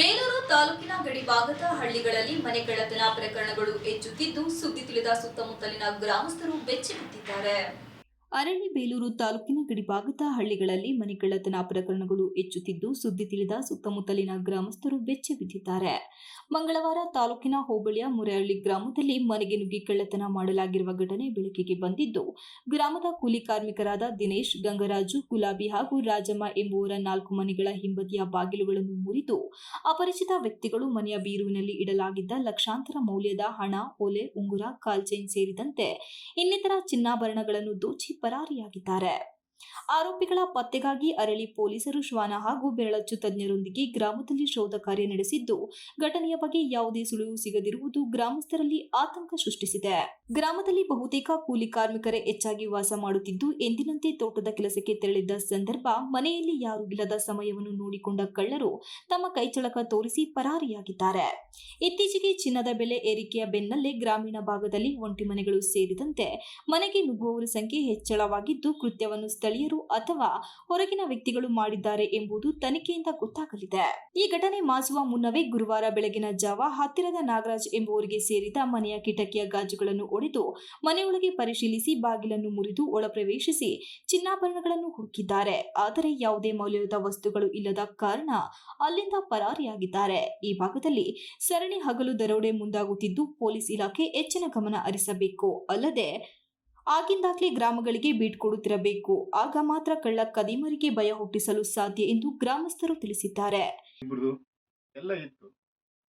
ಬೇಲೂರು ತಾಲೂಕಿನ ಗಡಿ ಭಾಗದ ಹಳ್ಳಿಗಳಲ್ಲಿ ಮನೆ ಕಳ್ಳತನ ಪ್ರಕರಣಗಳು ಹೆಚ್ಚುತ್ತಿದ್ದು ಸುದ್ದಿ ತಿಳಿದ ಸುತ್ತಮುತ್ತಲಿನ ಗ್ರಾಮಸ್ಥರು ಬೆಚ್ಚಿಬಿದ್ದಿದ್ದಾರೆ. ಬೇಲೂರು ತಾಲೂಕಿನ ಗಡಿಭಾಗದ ಹಳ್ಳಿಗಳಲ್ಲಿ ಮನೆ ಕಳ್ಳತನ ಪ್ರಕರಣಗಳು ಹೆಚ್ಚುತ್ತಿದ್ದು ಸುದ್ದಿ ತಿಳಿದ ಸುತ್ತಮುತ್ತಲಿನ ಗ್ರಾಮಸ್ಥರು ಬೆಚ್ಚಿ ಬಿದ್ದಿದ್ದಾರೆ ಮಂಗಳವಾರ ತಾಲೂಕಿನ ಹೋಬಳಿಯ ಮುರೆಹಳ್ಳಿ ಗ್ರಾಮದಲ್ಲಿ ಮನೆಗೆ ನುಗ್ಗಿ ಕಳ್ಳತನ ಮಾಡಲಾಗಿರುವ ಘಟನೆ ಬೆಳಕಿಗೆ ಬಂದಿದ್ದು, ಗ್ರಾಮದ ಕೂಲಿ ಕಾರ್ಮಿಕರಾದ ದಿನೇಶ್, ಗಂಗರಾಜು, ಗುಲಾಬಿ ಹಾಗೂ ರಾಜಮ್ಮ ಎಂಬುವರ ನಾಲ್ಕು ಮನೆಗಳ ಹಿಂಬದಿಯ ಬಾಗಿಲುಗಳನ್ನು ಮುರಿದು ಅಪರಿಚಿತ ವ್ಯಕ್ತಿಗಳು ಮನೆಯ ಬೀರುವಿನಲ್ಲಿ ಇಡಲಾಗಿದ್ದ ಲಕ್ಷಾಂತರ ಮೌಲ್ಯದ ಹಣ, ಒಲೆ, ಉಂಗುರ ಕಾಲ್ಚೈನ್ ಸೇರಿದಂತೆ ಇನ್ನಿತರ ಚಿನ್ನಾಭರಣಗಳನ್ನು ದೋಚಿ ಪರಾರಿಯಾಗಿದ್ದಾರೆ. ಆರೋಪಿಗಳ ಪತ್ತೆಗಾಗಿ ಅರಳಿ ಪೊಲೀಸರು ಶ್ವಾನ ಹಾಗೂ ಬೆರಳಚ್ಚು ತಜ್ಞರೊಂದಿಗೆ ಗ್ರಾಮದಲ್ಲಿ ಶೋಧ ಕಾರ್ಯ ನಡೆಸಿದ್ದು, ಘಟನೆಯ ಬಗ್ಗೆ ಯಾವುದೇ ಸುಳಿವು ಸಿಗದಿರುವುದು ಗ್ರಾಮಸ್ಥರಲ್ಲಿ ಆತಂಕ ಸೃಷ್ಟಿಸಿದೆ. ಗ್ರಾಮದಲ್ಲಿ ಬಹುತೇಕ ಕೂಲಿ ಕಾರ್ಮಿಕರೇ ಹೆಚ್ಚಾಗಿ ವಾಸ ಮಾಡುತ್ತಿದ್ದು, ಎಂದಿನಂತೆ ತೋಟದ ಕೆಲಸಕ್ಕೆ ತೆರಳಿದ್ದ ಸಂದರ್ಭ ಮನೆಯಲ್ಲಿ ಯಾರೂ ಇಲ್ಲದ ಸಮಯವನ್ನು ನೋಡಿಕೊಂಡ ಕಳ್ಳರು ತಮ್ಮ ಕೈಚಳಕ ತೋರಿಸಿ ಪರಾರಿಯಾಗಿದ್ದಾರೆ. ಇತ್ತೀಚೆಗೆ ಚಿನ್ನದ ಬೆಲೆ ಏರಿಕೆಯ ಬೆನ್ನಲ್ಲೇ ಗ್ರಾಮೀಣ ಭಾಗದಲ್ಲಿ ಒಂಟಿ ಮನೆಗಳು ಸೇರಿದಂತೆ ಮನೆಗೆ ನುಗ್ಗುವವರ ಸಂಖ್ಯೆ ಹೆಚ್ಚಳವಾಗಿದ್ದು, ಕೃತ್ಯವನ್ನು ಸ್ಥಳೀಯರು ಅಥವಾ ಹೊರಗಿನ ವ್ಯಕ್ತಿಗಳು ಮಾಡಿದ್ದಾರೆ ಎಂಬುದು ತನಿಖೆಯಿಂದ ಗೊತ್ತಾಗಲಿದೆ. ಈ ಘಟನೆ ಮಾಸುವ ಮುನ್ನವೇ ಗುರುವಾರ ಬೆಳಗಿನ ಜಾವ ಹತ್ತಿರದ ನಾಗರಾಜ್ ಎಂಬುವರಿಗೆ ಸೇರಿದ ಮನೆಯ ಕಿಟಕಿಯ ಗಾಜುಗಳನ್ನು ಒಡೆದು ಮನೆಯೊಳಗೆ ಪರಿಶೀಲಿಸಿ ಬಾಗಿಲನ್ನು ಮುರಿದು ಒಳಪ್ರವೇಶಿಸಿ ಚಿನ್ನಾಭರಣಗಳನ್ನು ಹುಡುಕಿದ್ದಾರೆ. ಆದರೆ ಯಾವುದೇ ಮೌಲ್ಯದ ವಸ್ತುಗಳು ಇಲ್ಲದ ಕಾರಣ ಅಲ್ಲಿಂದ ಪರಾರಿಯಾಗಿದ್ದಾರೆ. ಈ ಭಾಗದಲ್ಲಿ ಸರಣಿ ಹಗಲು ದರೋಡೆ ಮುಂದಾಗುತ್ತಿದ್ದು ಪೊಲೀಸ್ ಇಲಾಖೆ ಹೆಚ್ಚಿನ ಗಮನ ಹರಿಸಬೇಕು. ಅಲ್ಲದೆ ಆಗಿಂದಾಗ್ಲೇ ಗ್ರಾಮಗಳಿಗೆ ಬೀಟ್ ಕೊಡುತ್ತಿರಬೇಕು. ಆಗ ಮಾತ್ರ ಕಳ್ಳ ಕದಿಮರಿಗೆ ಭಯ ಹುಟ್ಟಿಸಲು ಸಾಧ್ಯ ಎಂದು ಗ್ರಾಮಸ್ಥರು ತಿಳಿಸಿದ್ದಾರೆ. ಎಲ್ಲ ಇತ್ತು.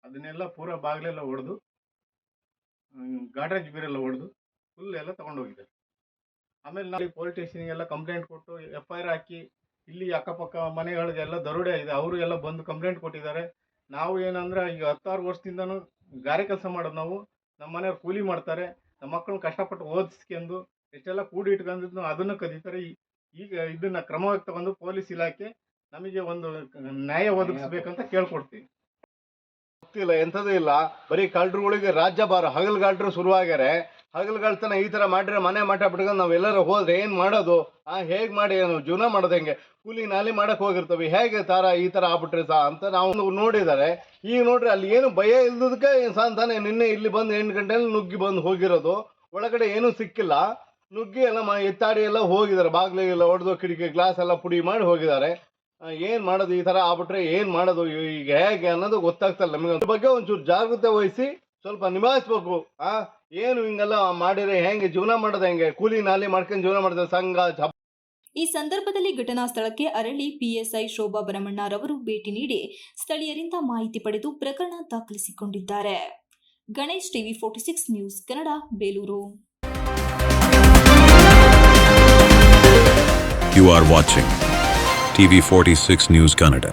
ಅದನ್ನೆಲ್ಲ ಪೂರ ಬಾಗಿಲೆಲ್ಲ ಒಡೆದು ಗಾಡ್ರೇಜ್ ಬೀರೆಲ್ಲ ಒಡೆದು ಫುಲ್ ಎಲ್ಲ ತಗೊಂಡು ಹೋಗಿದ್ದಾರೆ ಆಮೇಲೆ ನಾವು ಪೊಲೀಸ್ ಸ್ಟೇಷನ್ಗೆಲ್ಲ ಕಂಪ್ಲೇಂಟ್ ಕೊಟ್ಟು ಎಫ್ ಐ ಆರ್ ಹಾಕಿ, ಇಲ್ಲಿ ಅಕ್ಕಪಕ್ಕ ಮನೆಗಳಿಗೆಲ್ಲ ದರೋಡೆ ಆಗಿದೆ ಅವರು ಎಲ್ಲ ಬಂದು ಕಂಪ್ಲೇಂಟ್ ಕೊಟ್ಟಿದ್ದಾರೆ. ನಾವು ಏನಂದ್ರೆ ಈಗ ಹತ್ತಾರು ವರ್ಷದಿಂದನೂ ಗಾರೆ ಕೆಲಸ ಮಾಡೋದು ನಾವು ನಮ್ಮ ಮನೆಯವ್ರು ಕೂಲಿ ಮಾಡ್ತಾರೆ. ನಮ್ಮ ಮಕ್ಕಳನ್ನ ಕಷ್ಟಪಟ್ಟು ಓದಿಸ್ಕೊಂಡು ಎಷ್ಟೆಲ್ಲ ಕೂಡಿ ಇಟ್ಕೊಂಡಿದ್ದು ಅದನ್ನು ಕದೀತಾರೆ ಈಗ ಇದನ್ನ ಕ್ರಮವಾಗಿ ತಗೊಂಡು ಪೊಲೀಸ್ ಇಲಾಖೆ ನಮಗೆ ಒಂದು ನ್ಯಾಯ ಒದಗಿಸ್ಬೇಕಂತ ಕೇಳ್ಕೊಡ್ತೀವಿ. ಗೊತ್ತಿಲ್ಲ ಎಂಥದೂ ಇಲ್ಲ. ಬರೀ ಕಳ್ಳರುಗಳಿಗೆ ರಾಜ್ಯ ಭಾರ ಹಗಲುಗಾಡ್ರು ಶುರುವಾಗ್ಯಾರೆ. ಹಗಲ್ಗಾಲ್ತನ ಈ ತರ ಮಾಡಿರೋ ಮನೆ ಮಠ ಬಿಟ್ಕೊಂಡು ನಾವ್ ಎಲ್ಲರೂ ಹೋದ್ರೆ ಏನ್ ಮಾಡೋದು? ಆ ಹೇಗ್ ಮಾಡಿ ಏನು ಜೀವನ ಮಾಡೋದು ಹೆಂಗೆ? ಕೂಲಿ ನಾಲಿ ಮಾಡಕ್ ಹೋಗಿರ್ತವಿ. ಹೇಗೆ ತಾರ ಈ ತರ ಆಗ್ಬಿಟ್ರೆ ಸಾ ಅಂತ ನಾವು ನೋಡಿದ್ದಾರೆ ಈಗ ನೋಡ್ರಿ ಅಲ್ಲಿ ಏನು ಭಯ ಇಲ್ದದಕ್ಕೆ ಸಾಂತಾನೆ ನಿನ್ನೆ ಇಲ್ಲಿ ಬಂದು ಎಂಟು ಗಂಟೆಯಲ್ಲಿ ನುಗ್ಗಿ ಬಂದು ಹೋಗಿರೋದು. ಒಳಗಡೆ ಏನೂ ಸಿಕ್ಕಿಲ್ಲ. ನುಗ್ಗಿ ಎಲ್ಲ ಎತ್ತಾಡಿ ಎಲ್ಲ ಹೋಗಿದ್ದಾರೆ. ಎಲ್ಲ ಹೊಡೆದು ಕಿಟಕಿ, ಗ್ಲಾಸ್ ಎಲ್ಲ ಪುಡಿ ಮಾಡಿ ಹೋಗಿದ್ದಾರೆ. ಏನು ಏನ್ ಮಾಡೋದು ಈ ತರ ಆಗ್ಬಿಟ್ರೆ ಏನ್ ಮಾಡೋದು? ಈಗ ಹೇಗೆ ಅನ್ನೋದು ಗೊತ್ತಾಗ್ತಲ್ಲ ನಮಗೆ. ಅದ್ರ ಬಗ್ಗೆ ಒಂಚೂರು ಜಾಗೃತೆ ವಹಿಸಿ ಸ್ವಲ್ಪ ನಿಭಾಯಿಸ್ಬೇಕು. ಆ ಏನು ಹಿಂಗೆಲ್ಲ ಮಾಡಿದ್ರೆ ಹೆಂಗೆ ಜೀವನ ಮಾಡೋದು ಹೆಂಗೆ? ಕೂಲಿ ನಾಲಿ ಮಾಡ್ಕೊಂಡು ಜೀವನ ಮಾಡಿದ್ರೆ ಸಂಘ ಜಪ್ ಈ ಸಂದರ್ಭದಲ್ಲಿ ಘಟನಾ ಸ್ಥಳಕ್ಕೆ ಅರಳಿ ಪಿಎಸ್ಐ ಶೋಭಾ ಬರಮಣ್ಣರವರು ಭೇಟಿ ನೀಡಿ ಸ್ಥಳೀಯರಿಂದ ಮಾಹಿತಿ ಪಡೆದು ಪ್ರಕರಣ ದಾಖಲಿಸಿಕೊಂಡಿದ್ದಾರೆ. Ganesh TV forty six news Kannada Belur. You are watching TV46 News Kannada.